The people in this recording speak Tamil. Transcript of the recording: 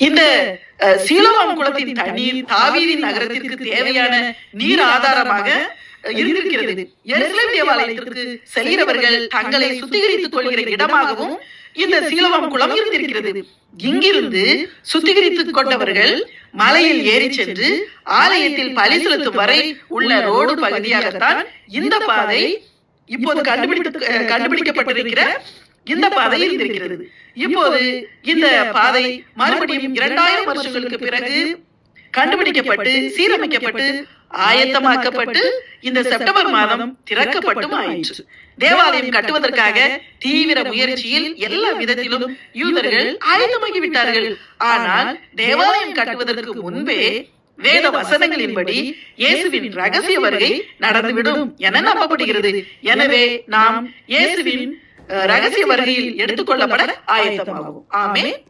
இந்த அஹ், சீலோவாம் குளத்தின் தண்ணீர் தாவீதின் நகரத்திற்கு தேவையான நீர் ஆதாரமாக இருந்திருக்கிறது. எருசலேம் தேவாலயத்திற்கு செல்கிறவர்கள் தங்களை சுத்திகரித்துக் கொள்கிற இடமாகவும் இந்த சீலோவாம் குளம் இருந்திருக்கிறது. இங்கிருந்து சுத்திகரித்துக் கொண்டவர்கள் மலையில் ஏறி சென்று ஆலயத்தில் பலி செலுத்தும் வரை உள்ள ரோடு பகுதியாகத்தான் இந்த பாதை இப்போது கண்டுபிடித்து கண்டுபிடிக்கப்பட்டிருக்கிற இந்த பாதை இருந்திருக்கிறது இப்போது இந்த பாதை மறுபடியும் இரண்டாயிரம் வருஷங்களுக்கு பிறகு கண்டுபிடிக்கப்பட்டு சீரமைக்கப்பட்டு ஆயத்தமாக்கப்பட்டு இந்த செப்டம்பர் மாதம் திறக்கப்பட்டும் ஆயிற்று. தேவாலயம் கட்டுவதற்காக தீவிர முயற்சியில் எல்லா விதத்திலும் யூதர்கள் ஆயத்தமாகி விட்டார்கள் ஆனால் தேவாலயம் கட்டுவதற்கு முன்பே வேத வசனங்களின்படி இயேசுவின் ரகசிய வருகை நடந்துவிடும் என நம்பப்படுகிறது. எனவே நாம் இயேசுவின் ரகசிய வருகையில் எடுத்துக்கொள்ளப்பட ஆயத்தமாகும். ஆமென்.